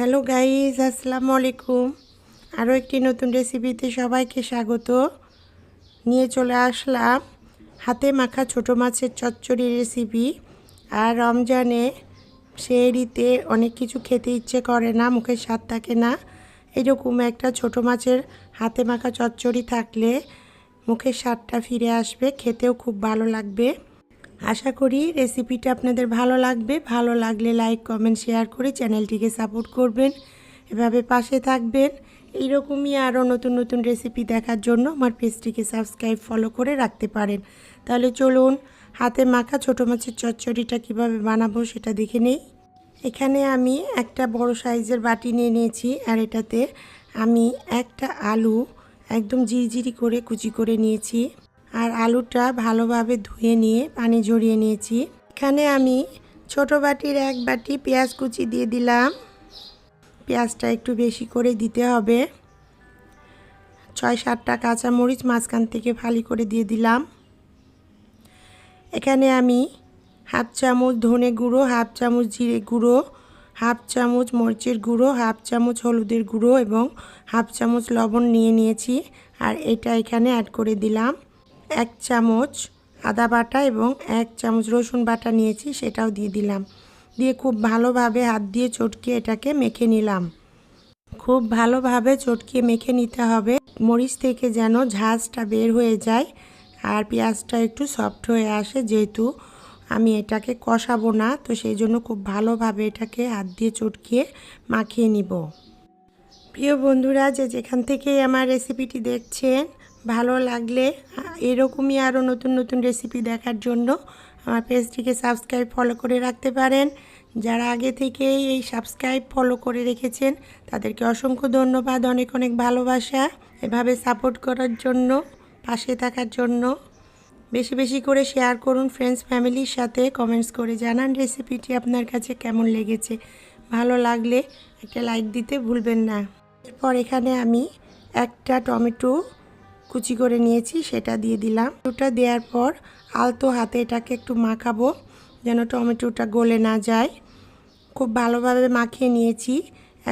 Hello guys আসসালামু আলাইকুম আরও একটি নতুন রেসিপিতে সবাইকে স্বাগত। নিয়ে চলে আসলাম হাতে মাখা ছোটো মাছের চচ্চড়ি রেসিপি। আর রমজানে সেহরিতে অনেক কিছু খেতে ইচ্ছে করে না, মুখের স্বাদ থাকে না। এরকম একটা ছোটো মাছের হাতে মাখা চচ্চড়ি থাকলে মুখের স্বাদটা ফিরে আসবে, খেতেও খুব ভালো লাগবে। আশা করি রেসিপিটা আপনাদের ভালো লাগবে। ভালো লাগলে লাইক কমেন্ট শেয়ার করে চ্যানেলটিকে সাপোর্ট করবেন। এভাবে পাশে থাকবেন। এইরকমই আরও নতুন নতুন রেসিপি দেখার জন্য আমার পেজটিকে সাবস্ক্রাইব ফলো করে রাখতে পারেন। তাহলে চলুন হাতে মাখা ছোটো মাছের চচ্চড়িটা কীভাবে বানাবো সেটা দেখে নেই। এখানে আমি একটা বড় সাইজের বাটি নিয়ে নিয়েছি আর এটাতে আমি একটা আলু একদম জিরিজিরি করে কুচি করে নিয়েছি। আর আলুটা ভালোভাবে ধুয়ে নিয়ে পানি ঝরিয়ে নিয়েছি। এখানে আমি ছোট বাটির এক বাটি পেঁয়াজ কুচি দিয়ে দিলাম। পেঁয়াজটা একটু বেশি করে দিতে হবে। ছয় সাতটা কাঁচামরিচ মাঝখান থেকে ফালি করে দিয়ে দিলাম। এখানে আমি হাফ চামচ ধনে গুঁড়ো, হাফ চামচ জিরে গুঁড়ো, হাফ চামচ মরিচের গুঁড়ো, হাফ চামচ হলুদের গুঁড়ো এবং হাফ চামচ লবণ নিয়ে নিয়েছি। আর এটা এখানে অ্যাড করে দিলাম। এক চামচ আদা বাটা এবং এক চামচ রসুন বাটা নিয়েছি, সেটাও দিয়ে দিলাম। দিয়ে খুব ভালোভাবে হাত দিয়ে চটকে এটাকে মেখে নিলাম। খুব ভালোভাবে চটকিয়ে মেখে নিতে হবে। মরিচ থেকে যেন ঝাঁজটা বের হয়ে যায় আর পেঁয়াজটা একটু সফট হয়ে আসে, যেহেতু আমি এটাকে কষাবো না, তো সেই জন্য খুব ভালোভাবে এটাকে হাত দিয়ে চটকিয়ে মাখিয়ে নিব। প্রিয় বন্ধুরা, যে যেখান থেকেই আমার রেসিপিটি দেখছেন ভালো লাগলে এরকমই আরও নতুন নতুন রেসিপি দেখার জন্য আমার পেজটিকে সাবস্ক্রাইব ফলো করে রাখতে পারেন। যারা আগে থেকেই এই সাবস্ক্রাইব ফলো করে রেখেছেন, তাদেরকে অসংখ্য ধন্যবাদ, অনেক অনেক ভালোবাসা। এভাবে সাপোর্ট করার জন্য, পাশে থাকার জন্য বেশি বেশি করে শেয়ার করুন ফ্রেন্ডস ফ্যামিলির সাথে। কমেন্টস করে জানান রেসিপিটি আপনার কাছে কেমন লেগেছে। ভালো লাগলে একটা লাইক দিতে ভুলবেন না। এরপর এখানে আমি একটা টমেটো কুচি করে নিয়েছি, সেটা দিয়ে দিলাম। ওটা দেওয়ার পর আলতো হাতে এটাকে একটু মাখাবো, যেন টমেটোটা গলে না যায়। খুব ভালোভাবে মাখিয়ে নিয়েছি।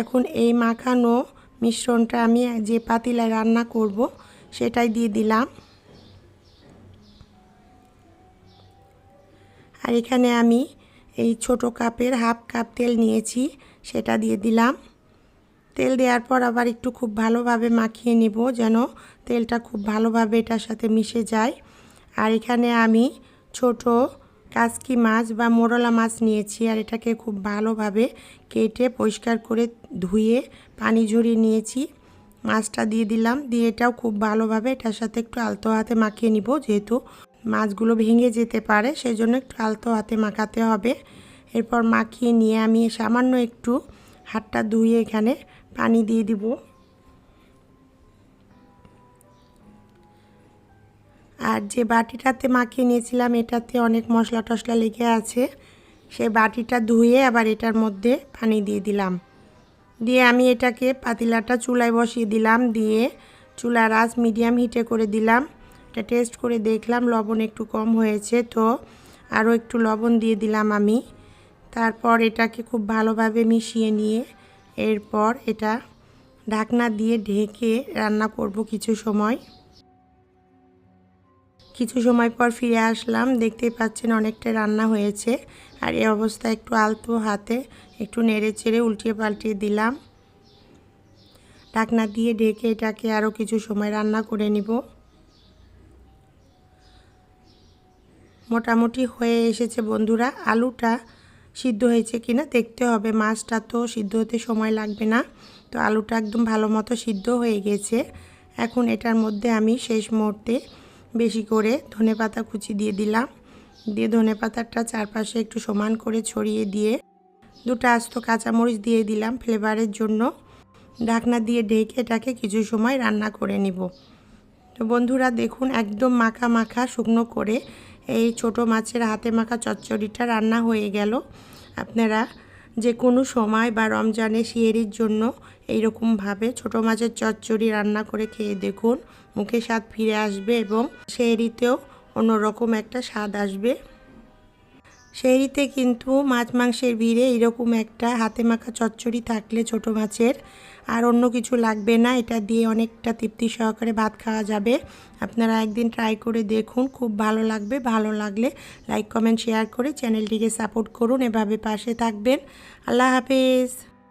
এখন এই মাখানো মিশ্রণটা আমি যে পাতিলায় রান্না করব, সেটাই দিয়ে দিলাম। আর এখানে আমি এই ছোট কাপের হাফ কাপ তেল নিয়েছি, সেটা দিয়ে দিলাম। তেল দেওয়ার পর আবার একটু খুব ভালোভাবে মাখিয়ে নিব যেন তেলটা খুব ভালোভাবে এটার সাথে মিশে যায়। আর এখানে আমি ছোট কাসকি মাছ বা মোরলা মাছ নিয়েছি আর এটাকে খুব ভালোভাবে কেটে পরিষ্কার করে ধুয়ে পানি ঝরিয়ে নিয়েছি। মাছটা দিয়ে দিলাম, দিয়ে এটাও খুব ভালোভাবে এটার সাথে একটু আলতো হাতে মাখিয়ে নিব যেহেতু মাছগুলো ভেঙে যেতে পারে সেই জন্য একটু আলতো হাতে মাখাতে হবে। এরপর মাখিয়ে নিয়ে আমি সামান্য একটু হাতটা ধুয়ে এখানে পানি দিয়ে দিব। আর যে বাটিটাতে মাখিয়ে নিয়েছিলাম, এটাতে অনেক মশলা টশলা লেগে আছে, সে বাটিটা ধুয়ে আবার এটার মধ্যে পানি দিয়ে দিলাম। দিয়ে আমি এটাকে পাতিলাটা চুলায় বসিয়ে দিলাম, দিয়ে চুলার আঁচ মিডিয়াম হিটে করে দিলাম। এটা টেস্ট করে দেখলাম, লবণ একটু কম হয়েছে তো, আরও একটু লবণ দিয়ে দিলাম আমি। তারপর এটাকে খুব ভালোভাবে মিশিয়ে নিয়ে এরপর এটা ঢাকনা দিয়ে ঢেকে রান্না করব কিছু সময়। কিছু সময় পর ফিরে আসলাম, দেখতেই পাচ্ছেন অনেকটা রান্না হয়েছে। আর এই অবস্থায় একটু আলতো হাতে একটু নেড়ে চেড়ে উল্টিয়ে পাল্টিয়ে দিলাম। ঢাকনা দিয়ে ঢেকে এটাকে আরও কিছু সময় রান্না করে নিব। মোটামুটি হয়ে এসেছে বন্ধুরা, আলুটা সিদ্ধ হয়েছে কিনা দেখতে হবে। মাছটা তো সিদ্ধ হতে সময় লাগবে না। তো আলুটা একদম ভালো মতো সিদ্ধ হয়ে গেছে। এখন এটার মধ্যে আমি শেষ মুহূর্তে বেশি করে ধনে পাতা কুচি দিয়ে দিলাম। দিয়ে ধনে পাতাটা চারপাশে একটু সমান করে ছড়িয়ে দিয়ে দুটো আস্ত কাঁচামরিচ দিয়ে দিলাম ফ্লেভারের জন্য। ঢাকনা দিয়ে ঢেকে এটাকে কিছু সময় রান্না করে নিব। তো বন্ধুরা দেখুন একদম মাখা মাখা শুকনো করে এই ছোট মাছের হাতে মাখা চচ্চড়িটা রান্না হয়ে গেল। আপনারা যে কোনো সময় বা রমজানে শিয়েরির জন্য এইরকমভাবে ছোট মাছের চচ্চড়ি রান্না করে খেয়ে দেখুন। মুখে স্বাদ ফিরে আসবে এবং শিয়েরিতেও অন্যরকম একটা স্বাদ আসবে। সেইতে কিন্তু মাছ মাংসের ভিড়ে এরকম একটা হাতে মাখা চচ্চড়ি থাকলে ছোট মাছের আর অন্য কিছু লাগবে না। এটা দিয়ে অনেকটা তৃপ্তি সহকারে ভাত খাওয়া যাবে। আপনারা একদিন ট্রাই করে দেখুন, খুব ভালো লাগবে। ভালো লাগলে লাইক কমেন্ট শেয়ার করে চ্যানেলটিকে সাপোর্ট করুন। এভাবে পাশে থাকবেন। আল্লাহ হাফেজ।